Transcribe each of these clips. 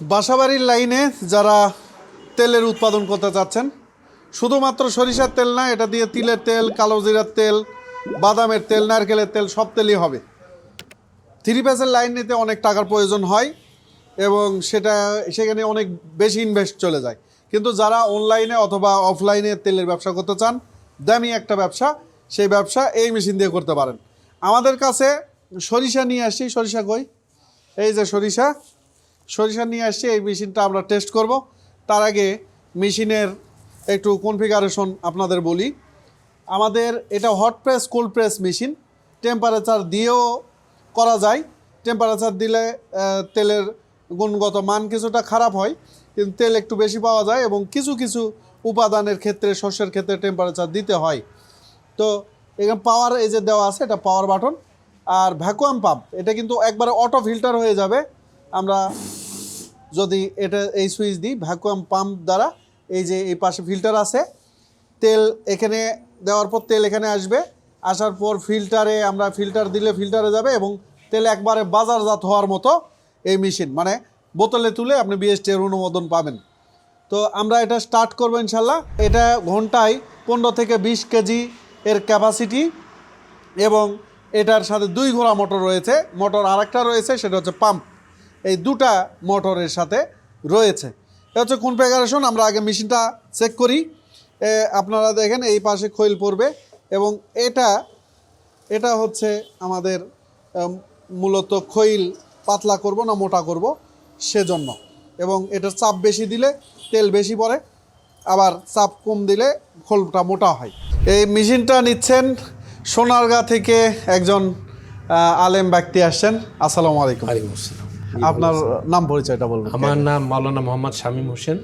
বাসাবাড়ির লাইনে যারা তেলের উৎপাদন করতে চাচ্ছেন, শুধুমাত্র সরিষার তেল না, এটা দিয়ে তিলের তেল, কালো জিরার তেল, বাদামের তেল, নারকেলের তেল, সব তেলই হবে। থ্রি পেসের লাইন নিতে অনেক টাকার প্রয়োজন হয় এবং সেটা, সেখানে অনেক বেশি ইনভেস্ট চলে যায়। কিন্তু যারা অনলাইনে অথবা অফলাইনে তেলের ব্যবসা করতে চান, দামি একটা ব্যবসা, সেই ব্যবসা এই মেশিন দিয়ে করতে পারেন। আমাদের কাছে সরিষা নিয়ে আসি, সরিষা কই? এই যে সরিষা। সরিষা নিয়ে আসছি, এই মেশিনটা আমরা টেস্ট করব। তার আগে মেশিনের একটু কনফিগারেশন আপনাদের বলি। আমাদের এটা hot press cold press machine. Temperature দিয়েও করা যায়। টেম্পারেচার দিলে তেলের গুণগত মান কিছুটা খারাপ হয়, কিন্তু তেল একটু বেশি পাওয়া যায় এবং কিছু কিছু উপাদানের ক্ষেত্রে, শস্যের ক্ষেত্রে টেম্পারেচার দিতে হয়। তো এখানে পাওয়ার এই যে দেওয়া আছে, এটা পাওয়ার বাটন আর ভ্যাকুয়াম পাম্প এটা কিন্তু একবারে অটো ফিল্টার হয়ে যাবে। আমরা যদি এটা, এই সুইচ দিই ভ্যাকুয়াম পাম্প দ্বারা, এই যে এই পাশে ফিল্টার আছে, তেল এখানে দেওয়ার পর তেল এখানে আসবে, আসার পর ফিল্টারে আমরা ফিল্টার দিলে ফিল্টারে যাবে এবং তেল একবারে বাজারজাত হওয়ার মতো এই মেশিন মানে বোতলে তুলে আপনি বিএসটি এর অনুমোদন পাবেন। তো আমরা এটা স্টার্ট করব ইনশাল্লাহ। এটা ঘন্টায় পনেরো থেকে বিশ কেজি এর ক্যাপাসিটি এবং এটার সাথে দুই ঘোড়া মোটর রয়েছে। মোটর আরেকটা রয়েছে, সেটা হচ্ছে পাম্প এই দুটা মোটরের সাথে রয়েছে। এটা হচ্ছে কনফিগারেশন আমরা আগে মেশিনটা চেক করি। আপনারা দেখেন এই পাশে খৈল পড়বে এবং এটা এটা হচ্ছে আমাদের মূলত খৈল পাতলা করব না মোটা করব সেজন্য। এবং এটার চাপ বেশি দিলে তেল বেশি পড়ে, আবার চাপ কম দিলে খোলটা মোটা হয়। এই মেশিনটা নিচ্ছেন সোনারগাঁ থেকে একজন আলেম ব্যক্তি আসছেন। আসসালামু আলাইকুম। ওয়ালাইকুম আসসালাম। আপনার নাম পরিচয়টা বলবেন আমার নাম মাওলানা মোহাম্মদ শামীম হোসেন।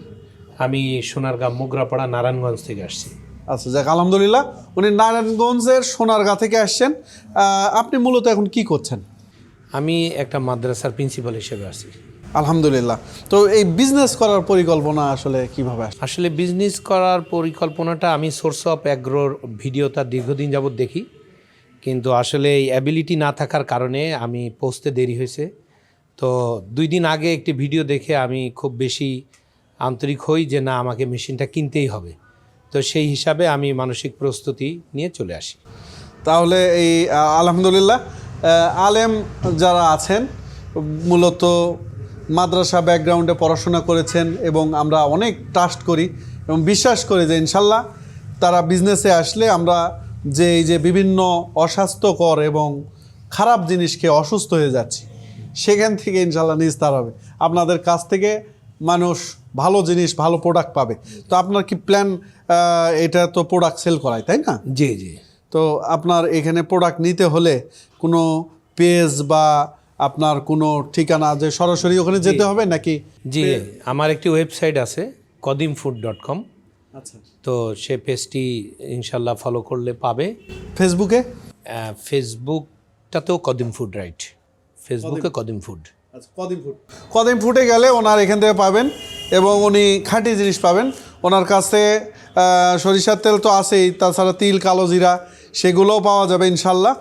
আমি সোনারগাঁ মোগরাপাড়া নারায়ণগঞ্জ থেকে আসছি। আচ্ছা যাক আলহামদুলিল্লাহ উনি নারায়ণগঞ্জের সোনারগাঁ থেকে আসছেন। আপনি মূলত এখন কি করছেন? আমি একটা মাদ্রাসার প্রিন্সিপাল হিসেবে আছি। আলহামদুলিল্লাহ। তো এই বিজনেস করার পরিকল্পনা আসলে কীভাবে আসে আসলে বিজনেস করার পরিকল্পনাটা আমি সোর্স অফ অ্যাগ্রোর ভিডিওটা দীর্ঘদিন যাবৎ দেখি। কিন্তু আসলে এই অ্যাবিলিটি না থাকার কারণে আমি পৌঁছতে দেরি হয়েছে। তো দুই দিন আগে একটি ভিডিও দেখে আমি খুব বেশি আন্তরিক হই যে না, আমাকে মেশিনটা কিনতেই হবে। তো সেই হিসাবে আমি মানসিক প্রস্তুতি নিয়ে চলে আসি। তাহলে এই আলহামদুলিল্লাহ আলেম যারা আছেন, মূলত মাদ্রাসা ব্যাকগ্রাউন্ডে পড়াশোনা করেছেন এবং আমরা অনেক ট্রাস্ট করি এবং বিশ্বাস করি যে ইনশাল্লাহ তারা বিজনেসে আসলে আমরা যে, এই যে বিভিন্ন অস্বাস্থ্যকর এবং খারাপ জিনিস খেয়ে অসুস্থ হয়ে যাচ্ছি। সেখান থেকে ইনশাল্লাহ নিস্তার হবে। আপনাদের কাছ থেকে মানুষ ভালো জিনিস ভালো প্রোডাক্ট পাবে। তো আপনার কি প্ল্যান এটা তো প্রোডাক্ট সেল করায় তাই না? জি জি। তো আপনার এখানে প্রোডাক্ট নিতে হলে কোনো পেজ বা আপনার কোনো ঠিকানা যে সরাসরি ওখানে যেতে হবে নাকি? জি আমার একটি ওয়েবসাইট আছে কদিম ফুড ডট কম। আচ্ছা। তো সে পেজটি ইনশাল্লাহ ফলো করলে পাবে। ফেসবুকে ফেসবুকটাতেও কদিম ফুড রাইট। ফেসবুকে কদিম ফুড কদিম ফুট কদিম ফুটে গেলে ওনার এখান থেকে পাবেন এবং উনি খাঁটি জিনিস পাবেন। ওনার কাছে সরিষার তেল তো আছেই তাছাড়া তিল কালো জিরা সেগুলোও পাওয়া যাবে ইনশাল্লাহ।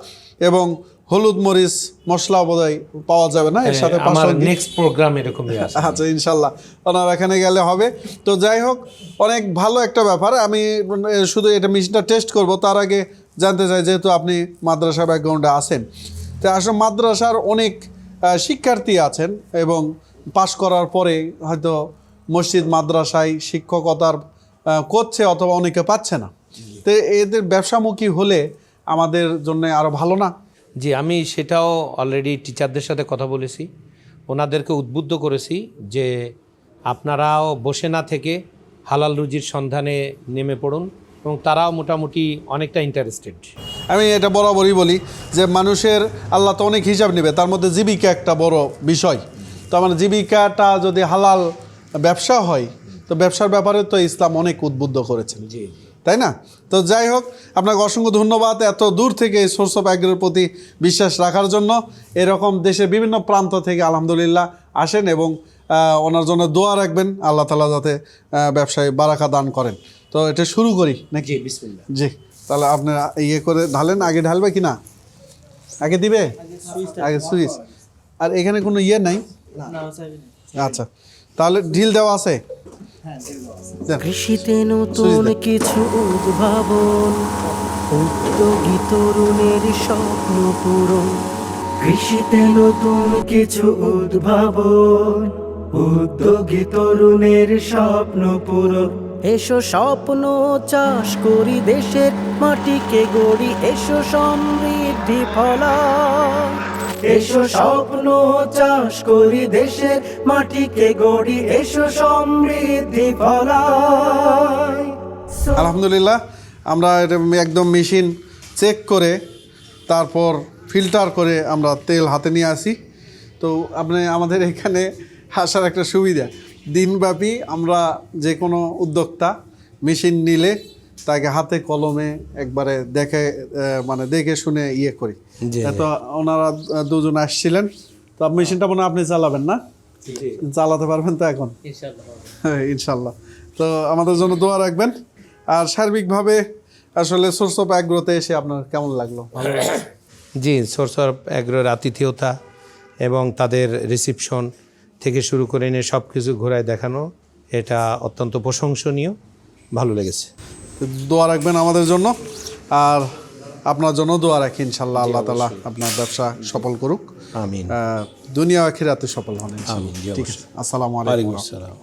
এবং হলুদ মরিচ মশলা বোধহয় পাওয়া যাবে না এর সাথে হ্যাঁ, আমার নেক্সট প্রোগ্রাম এরকমই আছে। আচ্ছা ইনশাল্লাহ। ওনার এখানে গেলে হবে। তো যাই হোক অনেক ভালো একটা ব্যাপার। আমি শুধু এটা মেশিনটা টেস্ট করব তার আগে জানতে চাই যেহেতু আপনি মাদ্রাসা ব্যাকগ্রাউন্ডে আছেন তো আসলে মাদ্রাসার অনেক শিক্ষার্থী আছেন এবং পাশ করার পরে হয়তো মসজিদ, মাদ্রাসায় শিক্ষকতার করছে অথবা অনেকে পাচ্ছে না। তো এদের ব্যবসামুখী হলে আমাদের জন্য আরও ভালো না? জি, আমি সেটাও অলরেডি টিচারদের সাথে কথা বলেছি। ওনাদেরকে উদ্বুদ্ধ করেছি যে আপনারাও বসে না থেকে হালাল রুজির সন্ধানে নেমে পড়ুন। এবং তারাও মোটামুটি অনেকটা ইন্টারেস্টেড আমি এটা বরাবরই বলি যে মানুষের আল্লাহ তো অনেক হিসাব নেবে তার মধ্যে জীবিকা একটা বড় বিষয়। তো আমার জীবিকাটা যদি হালাল ব্যবসা হয় তো ব্যবসার ব্যাপারে তো ইসলাম অনেক উদ্বুদ্ধ করেছেন। জি। তাই না? তো যাই হোক আপনাকে অসংখ্য ধন্যবাদ এত দূর থেকে এই সোর্স অফ অ্যাগ্রের প্রতি বিশ্বাস রাখার জন্য। এরকম দেশের বিভিন্ন প্রান্ত থেকে আলহামদুলিল্লাহ আসেন এবং ওনার জন্য দোয়া রাখবেন আল্লাহ তালা যাতে ব্যবসায় বারাকা দান করেন। তো এটা শুরু করি নাকি? জি বিসমিল্লাহ। জি তাহলে আপনি ইয়ে করে ঢালেন আগে ঢালবে কি না? আগে দিবে? আগে সুইচ। আর এখানে কোনো ইয়ে নাই? আচ্ছা তাহলে ঢিল দেওয়া আছে? দেন। কৃষিতে নতুন কিছু উদ্ভাবন উদ্যোগী তরুণের স্বপ্ন পূরণ। কৃষিতে নতুন কিছু উদ্ভাবন উদ্যোগী তরুণের স্বপ্ন পূরণ। এসো স্বপ্ন চাষ করি দেশের মাটিকে গড়ি, এসো সমৃদ্ধি ফলায়। এসো স্বপ্ন চাষ করি দেশের মাটিকে গড়ি, এসো সমৃদ্ধি ফলায়। আলহামদুলিল্লাহ, আমরা একদম মেশিন চেক করে, তারপর ফিল্টার করে আমরা তেল হাতে নিয়ে আসি। তো আপনি আমাদের এখানে আসার একটা সুবিধা। দিনব্যাপী আমরা যে কোনো উদ্যোক্তা মেশিন নিলে তাকে হাতে কলমে একবারে দেখে মানে দেখে শুনে ইয়ে করি। তো ওনারা দুজন আসছিলেন তো মেশিনটা মনে হয় আপনি চালাবেন না? চালাতে পারবেন তো এখন? হ্যাঁ ইনশাল্লাহ তো আমাদের জন্য দোয়া রাখবেন। আর সার্বিকভাবে আসলে সোর্স অফ অ্যাগ্রোতে এসে আপনার কেমন লাগল? ভালো জি সোর্স অফ অ্যাগ্রোর আতিথেয়তা এবং তাদের রিসিপশন থেকে শুরু করে এনে সব কিছু ঘোরায় দেখানো এটা অত্যন্ত প্রশংসনীয়। ভালো লেগেছে। দোয়া রাখবেন আমাদের জন্য আর আপনার জন্য দোয়া রাখি ইনশাল্লাহ আল্লাহ তালা আপনার ব্যবসা সফল করুক। আমিন। দুনিয়া আখিরাতে সফল হন ঠিক আছে। আসসালামু আলাইকুম। আসসালাম।